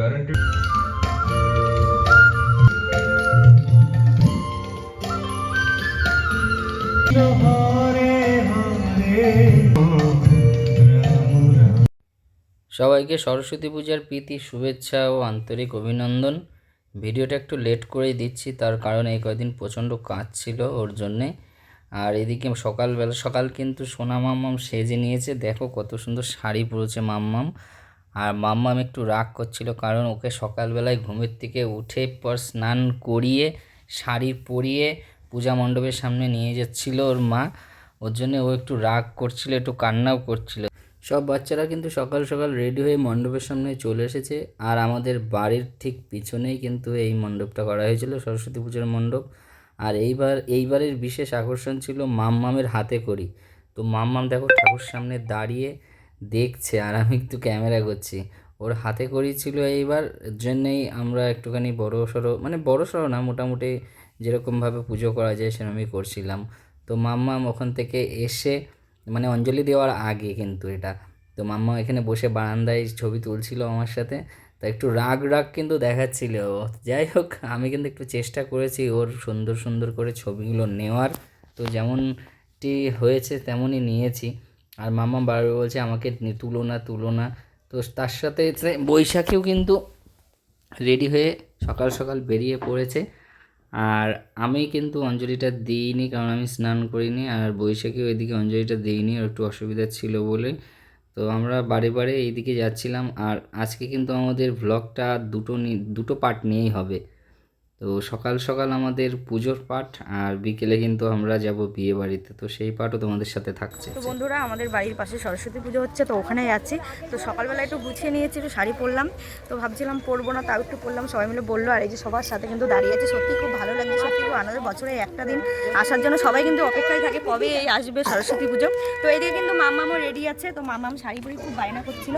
guarantee সবাইকে সরস্বতী পূজার প্রীতি, শুভেচ্ছা ও আন্তরিক অভিনন্দন। ভিডিওটা একটু লেট করেই দিচ্ছি, তার কারণ এই কয়দিন প্রচণ্ড কাজ ছিল ওর জন্যে। আর এদিকে সকালবেলা, সকাল কিন্তু সোনা মাম্মাম সেজে নিয়েছে। দেখো কত সুন্দর শাড়ি পরেছে মাম্মাম। আর মাম্মাম একটু রাগ করছিল কারণ ওকে সকালবেলায় ঘুমের থেকে উঠে পর স্নান করিয়ে, শাড়ি পরিয়ে পূজা মণ্ডপের সামনে নিয়ে যাচ্ছিল ওর মা। ওর জন্য ও একটু রাগ করছিল, একটু কান্নাও করছিল। সব বাচ্চারা কিন্তু সকাল সকাল রেডি হয়ে মণ্ডপের সামনে চলে এসেছে আর আমাদের বাড়ির ঠিক পিছনেই কিন্তু এই মণ্ডপটা করা হয়েছিল, সরস্বতী পুজোর মণ্ডপ। আর এইবার, এইবারের বিশেষ আকর্ষণ ছিল মাম্মামের হাতে করি। তো মাম্মাম দেখো ঠাকুর সামনে দাঁড়িয়ে দেখছে আর আমি একটু ক্যামেরা করছি। ওর হাতে করি ছিল এইবার, জন্যেই আমরা একটুখানি বড় সড়ো মানে বড় সড়ো না, মোটামুটি যেরকমভাবে পুজো করা যায় সেরকমই করছিলাম। তো মাম্মাম ওখান থেকে এসে মানে অঞ্জলি দেওয়ার আগে কিন্তু এটা, তো মাম্মা এখানে বসে বারান্দায় ছবি তুলছিল আমার সাথে, তা একটু রাগ রাগ কিন্তু দেখাচ্ছিল। ও। যাই হোক, আমি কিন্তু একটু চেষ্টা করেছি ওর সুন্দর সুন্দর করে ছবিগুলো নেওয়ার, তো যেমনটি হয়েছে তেমনই নিয়েছি। আর মাম্মা বারবার বলছে, আমাকে তুলো না তুলো না। তো তার সাথে বৈশাখেও কিন্তু রেডি হয়ে সকাল সকাল বেরিয়ে পড়েছে। আর আমি কিন্তু অঞ্জলিটা দিইনি, কারণ আমি স্নান করিনি, আর বৈশাখীও এদিকে অঞ্জলিটা দিইনি আর একটু অসুবিধা ছিল বলে। তো আমরা বারে বারে এইদিকে যাচ্ছিলাম, আর আজকে কিন্তু আমাদের ভ্লগটা দুটো দুটো পার্ট নিয়েই হবে। তো সকাল সকাল আমাদের পুজোর পাঠ আর বিকেলে কিন্তু আমরা যাব বিয়ে বাড়িতে। তো সেই পাঠও তোমাদের সাথে থাকছে। তো বন্ধুরা, আমাদের বাড়ির পাশে সরস্বতী পুজো হচ্ছে, তো ওখানে যাচ্ছি তো সকালবেলা একটু গুছিয়ে নিয়েছি, একটু শাড়ি পরলাম। তো ভাবছিলাম পরবো না, তাও একটু পরলাম। সবাই মিলে বলল, আর এই যে সবার সাথে কিন্তু দাঁড়িয়ে আছে, সত্যি খুব ভালো লাগছে, সত্যি খুব আনন্দের বছরে একটা দিন আসার জন্য সবাই কিন্তু অপেক্ষায় থাকে, কবে এই আসবে সরস্বতী পুজো? তো এদিকে কিন্তু মামামও রেডি আছে, তো মামাম শাড়ি পরে খুব বায়না করছিল।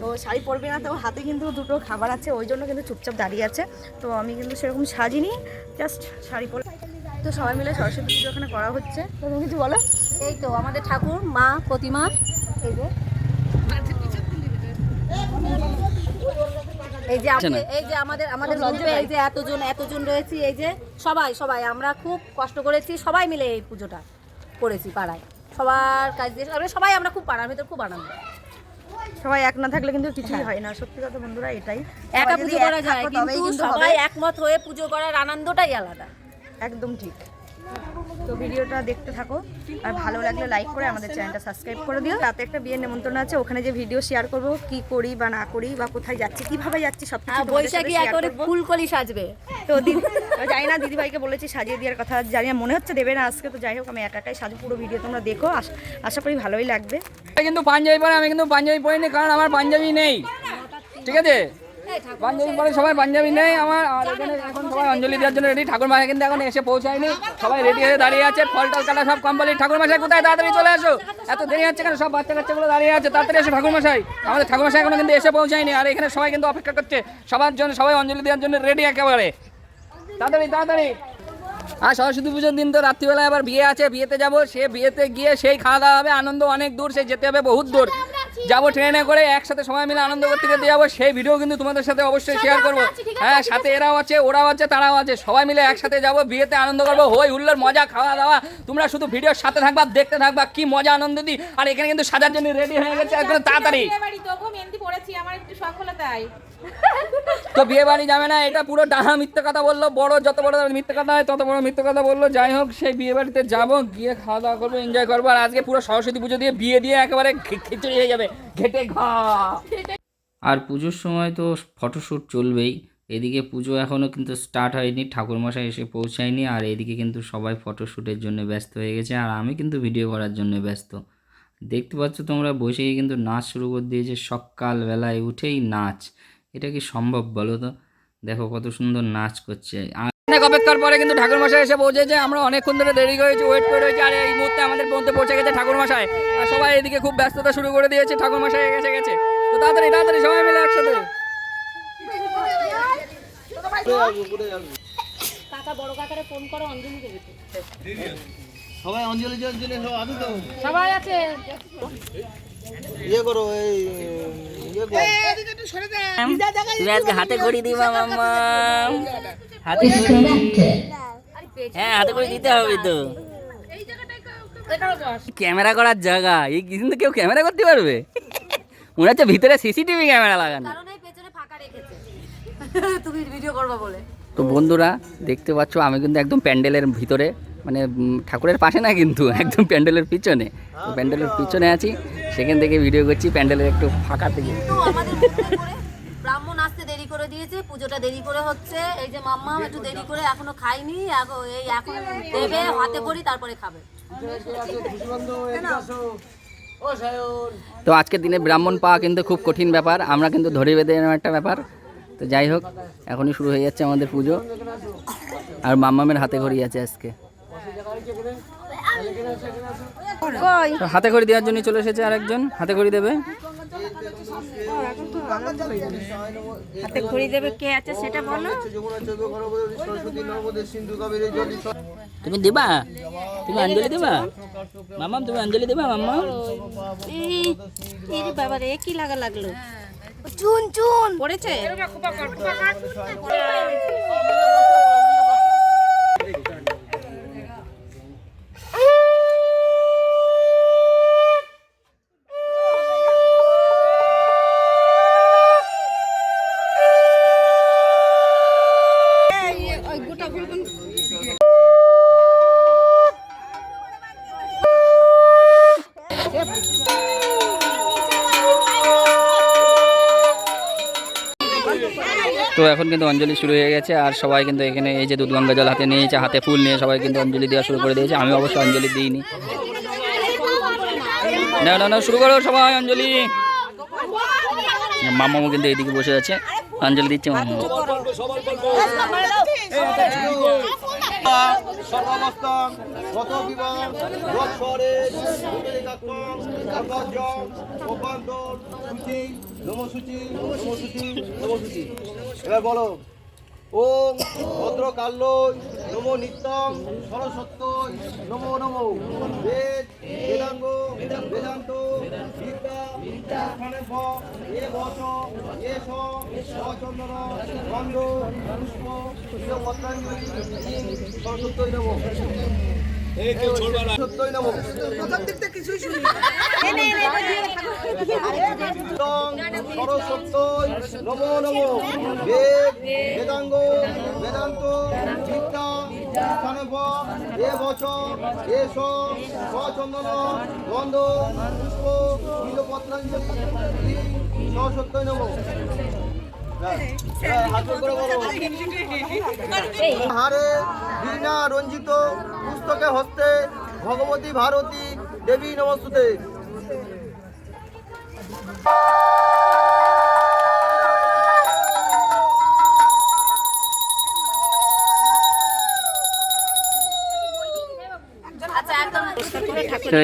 তো শাড়ি পরবে না, তো হাতে কিন্তু দুটো খাবার আছে, ওই জন্য কিন্তু চুপচাপ দাঁড়িয়ে আছে। তো আমি কিন্তু সেরকম সাজিনি জাস্ট শাড়ি পরে। তো সবাই মিলে সরস্বতী পুজো ওখানে করা হচ্ছে। তো তুমি কিছু বলো? এই তো আমাদের ঠাকুর মা প্রতিমা এই যে। এই যে এই যে আমাদের আমাদের মঞ্চে এই যে এতজন এতজন রয়েছি এই যে সবাই সবাই আমরা খুব কষ্ট করেছি সবাই মিলে এই পুজোটা করেছি পাড়ায়। সবার কাজ দিয়ে সবাই আমরা খুব পাড়ার ভিতর খুব আনন্দ। সবাই এক না থাকলে কিন্তু কিছুই হয়। না। সত্যি কথা বন্ধুরা এটাই। একা পুজো করা যায় কিন্তু সবাই একমত হয়ে পুজো করার আনন্দটাই আলাদা। একদম ঠিক। তো ভিডিওটা দেখতে থাকো। আর ভালো লাগলে লাইক করে আমাদের চ্যানেলটা সাবস্ক্রাইব করে দিও। রাতে একটা বিয়ের নেমন্ত্রণ আছে ওখানে যে ভিডিও শেয়ার করব কি করি বা না করি বা কোথায় যাচ্ছি কীভাবে যাচ্ছি সব কিছু আর বৈশাখী একবারে ফুলকলি সাজবে। তো দিদি জানি না দিদিভাইকে বলেছি সাজিয়ে দেওয়ার কথা জানি না মনে হচ্ছে দেবে না আজকে তো যাই হোক আমি একা একাই সাজু পুরো ভিডিও তোমরা দেখো। আশা করি ভালোই লাগবে। কিন্তু পাঞ্জাবি পরে আমি কিন্তু পাঞ্জাবি পরিনি কারণ আমার পাঞ্জাবি নেই। ঠিক আছে? পাঞ্জাবি পরে সবাই পাঞ্জাবি নেই আমার আর এখানে এখন সবাই অঞ্জলি দেওয়ার জন্য রেডি ঠাকুর মাসা কিন্তু এখন এসে পৌঁছায়নি। সবাই রেডি হয়ে দাঁড়িয়ে আছে। ফল টল কাটা সব কমপ্লিট ঠাকুর মাসাই কোথায়? তাড়াতাড়ি চলে আসো। এত দেরি হচ্ছে কেন? সব বাচ্চা কাচ্চাগুলো দাঁড়িয়ে আছে। তাড়াতাড়ি এসে ঠাকুর মাসাই। আমাদের ঠাকুর মাসাই এখনও কিন্তু এসে পৌঁছায়নি আর এখানে সবাই কিন্তু অপেক্ষা করছে। সবার জন্য সবাই অঞ্জলি দেওয়ার জন্য রেডি একেবারে। তাড়াতাড়ি তাড়াতাড়ি। আর সরস্বতী পুজোর দিন তো রাত্রিবেলায় আবার বিয়ে আছে। বিয়েতে যাব সে বিয়েতে গিয়ে সেই খাওয়া দাওয়া হবে। আনন্দ অনেক দূর সে যেতে হবে বহুত দূর। যাব ট্রেনে করে একসাথে সবাই মিলে আনন্দ করতে করতে যাব। সেই ভিডিও কিন্তু তোমাদের সাথে অবশ্যই শেয়ার করব। হ্যাঁ সাথে এরাও আছে ওরাও আছে তারাও আছে। সবাই মিলে একসাথে যাব বিয়েতে আনন্দ করব। হই হুল্লোর মজা খাওয়া দাওয়া তোমরা শুধু ভিডিওর সাথে থাকবা দেখতে থাকবা কি মজা আনন্দ দিই। আর এখানে কিন্তু সাজার জন্য রেডি হয়ে গেছে একদম তাড়াতাড়ি। তো বিয়ে বাড়ি যাবে না এটা পুরো ডাহা মিথ্যে কথা বলল বড় যত বড় মিথ্যে কথা হয় তত বড় মিথ্যে কথা বলল। যাই হোক সেই বিয়ে বাড়িতে যাব গিয়ে খাওয়া দাওয়া করব এনজয় করব। আর আজকে পুরো সরস্বতী পুজো দিয়ে বিয়ে দিয়ে একেবারে খিচুড়ি হয়ে যাবে। ঘেটে ঘা। আর পুজোর সময় তো ফটোশ্যুট চলবেই। এদিকে পুজো এখনও কিন্তু স্টার্ট হয়নি, ঠাকুরমশাই এসে পৌঁছায়নি, আর এদিকে কিন্তু সবাই ফটোশ্যুটের জন্য ব্যস্ত হয়ে গেছে, আর আমি কিন্তু ভিডিও করার জন্য ব্যস্ত। দেখতে পাচ্ছ তোমরা, বসেই কিন্তু নাচ শুরু করে দিয়েছে, সকালবেলায় উঠেই নাচ। এটা কি সম্ভব বলো তো? দেখো কত সুন্দর নাচ করছে। আর অনেক অপেক্ষার পরে কিন্তু ঠাকুর মশাই এসে পৌঁছেছে আমরা অনেকক্ষণ ধরে দেরি করেছি ওয়েট করে রয়েছি আর এই মুহূর্তে আমাদের পৌঁছে পৌঁছে গেছে ঠাকুর মশাই আর সবাই এদিকে খুব ব্যস্ততা শুরু করে দিয়েছে ঠাকুর মশাই এসে গেছে। তো তাড়াতাড়ি তাড়াতাড়ি সবাই মিলে একসাথে। কাকা বড় কাকারে ফোন করো অঞ্জলি দেবে সবাই অঞ্জলি সব তো সবাই আছে? ইয়ে করো এই ইয়ে করো। হাতে ঘড়ি দিবা মাম্মা। হাতে করি হ্যাঁ হাতে করে দিতে হবে তো। ক্যামেরা করার জায়গা এই কিন্তু কেউ ক্যামেরা করতে পারবে। মনে হচ্ছে ভিতরে সিসিটিভি ক্যামেরা লাগানো। কারণ এই পেছনে ফাঁকা তুমি ভিডিও করবা বলে তো বন্ধুরা দেখতে পাচ্ছ আমি কিন্তু একদম প্যান্ডেলের ভিতরে মানে ঠাকুরের পাশে না কিন্তু একদম প্যান্ডেলের পিছনে। প্যান্ডেলের পিছনে আছি সেখান থেকে ভিডিও করছি প্যান্ডেলের একটু ফাঁকা থেকে। ব্রাহ্মণ আসতে দেরি করে দিয়েছে, পুজোটা দেরি করে হচ্ছে। এই যে মাম্মা, একটু দেরি করে এখনও খাইনি এই এখন দেবে, হাতে করি তারপরে খাবে। তো আজকের দিনে ব্রাহ্মণ পাওয়া কিন্তু খুব কঠিন ব্যাপার, আমরা কিন্তু ধরে বেঁধে এরকম একটা ব্যাপার। তো যাই হোক, এখনই শুরু হয়ে যাচ্ছে আমাদের পুজো। আর মাম্মামের হাতে ঘড়ি আছে আজকে। হাতে ঘড়ি দেওয়ার জন্য চলে এসেছে আরেকজন। হাতে ঘড়ি দেবে? হাতে ঘড়ি দেবে কে আছে সেটা বলো। তুমি দেবা? তুমি আঞ্জলি দেবা? মামাম তুমি অঞ্জলি দেবা মাম্মা? এই বাবা রে কি লাগা লাগল? চুন চুন। পড়েছে। তো এখন কিন্তু অঞ্জলি শুরু হয়ে গেছে আর সবাই কিন্তু এখানে এই যে দুধ গঙ্গা জল হাতে নিয়েছে হাতে ফুল নিয়ে সবাই কিন্তু অঞ্জলি দেওয়া শুরু করে দিয়েছে। আমি অবশ্য অঞ্জলি দিইনি। না না না শুরু করো সবাই অঞ্জলি। মামামু কিন্তু এইদিকে বসে আছে। অঞ্জলি দিচ্ছে মামা সর্বাবস্থান গত বিমান রোগ শহরের অভ্যন্তর সূচি নমসূচি নমসূচি নমসূচি। এবার বলো ওম ভদ্রকাল্যই নমো নিত্যম সরস্বত্যই নমো নমো। বেদ, বেদাঙ্গ, বেদান্ত, বিদ্যা, স্থানে ভ, এ বস এ অচন্দন গন্ধ পুষ্প সরস্বত্যই নমো। সরস্বত্যই নমো নমো বেদ বেদাঙ্গ বেদান্ত বিদ্যা স্থানে ভ এ বচ এস সচন্দন গন্ধ পুষ্প সরস্বত্যই নমো হারে বীণা রঞ্জিত পুস্তকে হস্তে ভগবতী ভারতী দেবী নমস্তুতে।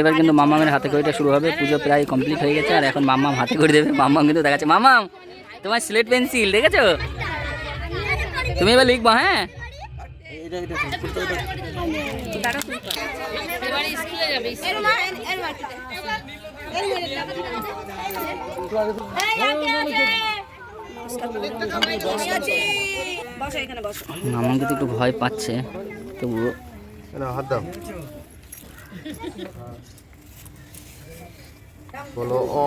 এবার কিন্তু মামামের হাতে করিটা শুরু হবে, পুজো প্রায় কমপ্লিট হয়ে গেছে, আর এখন মামাম হাতে করে দেবে, মামাম কিন্তু দেখাচ্ছে, মামাম! তোমার স্লেট পেন্সিল দেখেছ? তুমি এবার লিখবা হ্যাঁ? মামাম কিন্তু একটু ভয় পাচ্ছে তবুও। হাত দাও। বলো অ।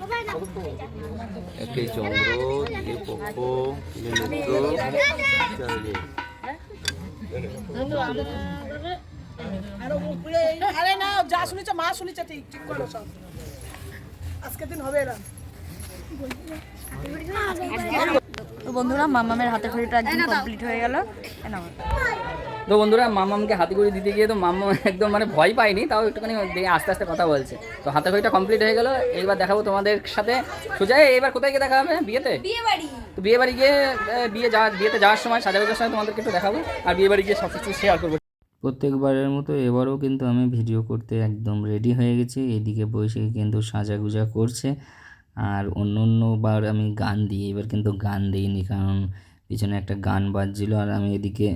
একটি চন্দ্র দুটি পক্ষ চারিদিকে আরে না যা শুনেছে মা শুনেছে ঠিক ঠিক করো সব। আজকের দিন হবে এরা তো বন্ধুরা মামামের হাতে ঘড়িটা একদম কমপ্লিট হয়ে গেল। তো বন্ধুরা মামামকে হাতে করে দিতে গিয়ে তো মামা একদম মানে ভয় পায়নি তাও একটুখানি দিয়ে আস্তে আস্তে কথা বলছে। তো হাতে খড়িটা কমপ্লিট হয়ে গেল এইবার দেখাবো তোমাদের সাথে। সোজা এবার কোথায় গিয়ে দেখা হবে? বিয়েতে? তো বিয়ে বাড়ি গিয়ে বিয়ে যাওয়া বিয়েতে যাওয়ার সময় সাজাগোজার সময় তোমাদেরকে একটু দেখাবো আর বিয়ে বাড়ি গিয়ে সব কিছু শেয়ার করব। প্রত্যেকবারের মতো এবারও কিন্তু আমি ভিডিও করতে একদম রেডি হয়ে গেছি। এদিকে বসে কিন্তু সাজাগুজা করছে আর অন্য অন্যবার আমি গান দিই। এবার কিন্তু গান দিইনি কারণ পিছনে একটা গান বাজছিল আর আমি এদিকে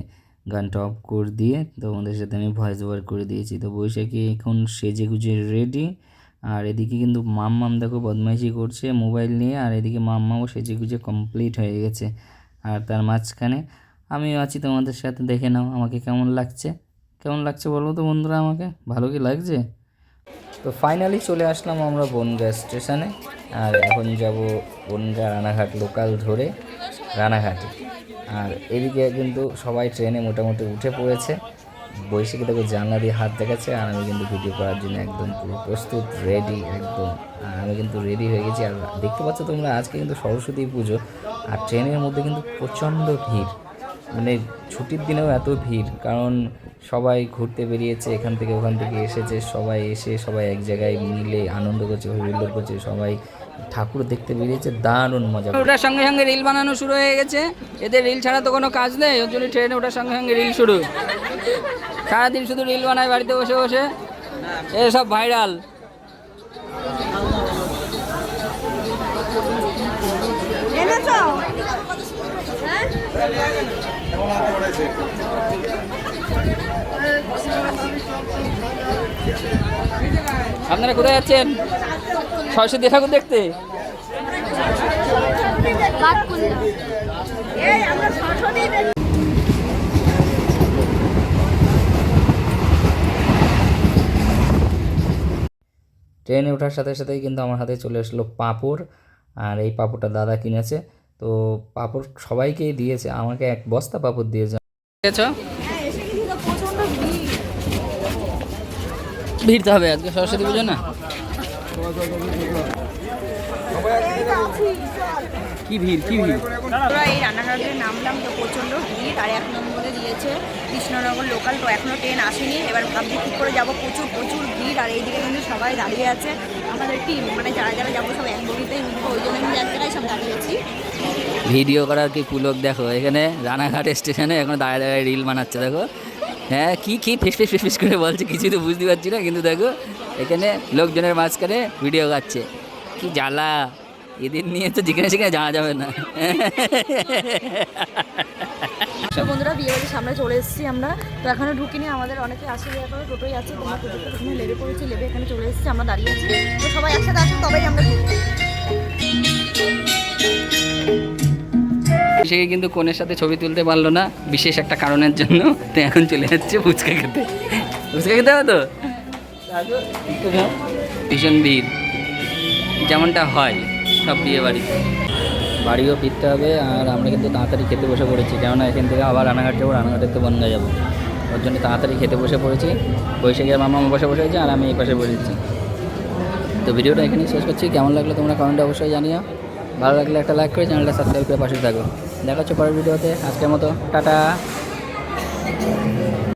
গানটা অফ করে দিয়ে তোমাদের সাথে আমি ভয়েস ওভার করে দিয়েছি। তো বৈশাখী এখন সেজে গুজে রেডি আর এদিকে কিন্তু মাম্মাম দেখো বদমাইশি করছে মোবাইল নিয়ে, আর এদিকে মাম্মাও সেজে গুজে কমপ্লিট হয়ে গেছে। আর তার মাঝখানে আমিও আছি তোমাদের সাথে, দেখে নাও আমাকে কেমন লাগছে। কেমন লাগছে বলো তো বন্ধুরা আমাকে? ভালো কি লাগছে? তো ফাইনালি চলে আসলাম আমরা বনগা স্টেশনে আর এখন যাব বনগা রানাঘাট লোকাল ধরে রানাঘাটে। আর এদিকে কিন্তু সবাই ট্রেনে মোটামুটি উঠে পড়েছে। বৈশাখী দেখো জানলা দিয়ে হাত দেখাচ্ছে আর আমি কিন্তু ভিডিও করার জন্য একদম পুরো প্রস্তুত রেডি একদম। আর আমি কিন্তু রেডি হয়ে গেছি। আর দেখতে পাচ্ছ তোমরা, আজকে কিন্তু সরস্বতী পুজো আর ট্রেনের মধ্যে কিন্তু প্রচণ্ড ভিড়। মানে ছুটির দিনেও এত ভিড়, কারণ সবাই ঘুরতে বেরিয়েছে, এখান থেকে ওখান থেকে এসেছে, সবাই এসে সবাই এক জায়গায় মিলে আনন্দ করছে হইহুল্লোড় করছে, সবাই ঠাকুর দেখতে বেরিয়েছে দারুণ মজা ওটার সঙ্গে সঙ্গে রিল বানানো শুরু হয়ে গেছে। এদের রিল ছাড়া তো কোনো কাজ নেই ওর জন্য ট্রেনে ওটার সঙ্গে সঙ্গে রিল শুরু। সারাদিন শুধু রিল বানায় বাড়িতে বসে বসে। এসব ভাইরাল। এনেছো? আপনারা কোথায় যাচ্ছেন সরস্বতী ঠাকুর দেখতে? ট্রেনে ওঠার সাথে সাথেই কিন্তু আমার হাতে চলে আসলো পাঁপড়, আর এই পাঁপড়টা দাদা কিনেছে। তো পাঁপড় সবাইকেই দিয়েছে, আমাকে এক বস্তা পাঁপড় দিয়েছে? ভিড় তো হবে আজকে সরস্বতী পুজো না? কি ভিড় কি ভিড়? আমরা এই রান্নাঘাটে নামলাম তো প্রচণ্ড ভিড় আর এক নম্বরে দিয়েছে কৃষ্ণনগর লোকাল তো এখনও ট্রেন আসেনি। এবার ভাবছি কী করে যাব প্রচুর প্রচুর ভিড় আর এইদিকে কিন্তু সবাই দাঁড়িয়ে আছে। আমাদের টিম মানে যারা যারা যাব সব এক বগিতেই উঠবো ওই জন্য এক জায়গায় সব দাঁড়িয়েছি। ভিডিও করার কি কুলক দেখো? এখানে রানাঘাট স্টেশনে এখন দাঁড়িয়ে দাঁড়িয়ে রিল বানাচ্ছে দেখো। হ্যাঁ কি কি ফিস ফিস ফিস করে বলছে, কিছুই তো বুঝতে পারছি না, কিন্তু দেখো, এখানে লোকজনের মাঝখানে ভিডিও কাচ্ছে কি জ্বালা এদের নিয়ে তো যেখানে সেখানে যাওয়া যাবে না। বন্ধুরা, বিয়ে বাড়ির সামনে চলে এসেছি আমরা। তো এখনও ঢুকিনি, আমাদের অনেকে আসলে এখনও টোটোই আছে তোমরা টোটোতে লেবে পড়েছি, লেবে এখানে চলে এসেছি, আমরা দাঁড়িয়ে আছি। তো সবাই একসাথে আসুন, তবেই আমরা ঢুকবো। সে কিন্তু কোনের সাথে ছবি তুলতে পারল না, বিশেষ একটা কারণের জন্য। তো এখন চলে যাচ্ছে ফুচকা খেতে। ফুচকা খেতে হবে তো? ভীষণ ভিড়। যেমনটা হয়, সব বিয়ে বাড়িতে বাড়িও ফিরতে হবে, আর আমরা কিন্তু তাড়াতাড়ি খেতে বসে পড়েছি। কেননা এখান থেকে আবার রানাঘাট যাব রানাঘাটের তো বনগা যাব। ওর জন্য তাড়াতাড়ি খেতে বসে পড়েছি। বৈশাখের মামা আমার বসে বসেছে আর আমি এই পাশে বসেছি। তো ভিডিওটা এখানেই শেষ করছি। কেমন লাগল তোমরা কমেন্টে অবশ্যই জানিও। ভালো লাগলে একটা লাইক করে চ্যানেলটা সাবস্ক্রাইব করে পাশে থাকো। দেখা হচ্ছে পরের ভিডিওতে। আজকের মতো টাটা।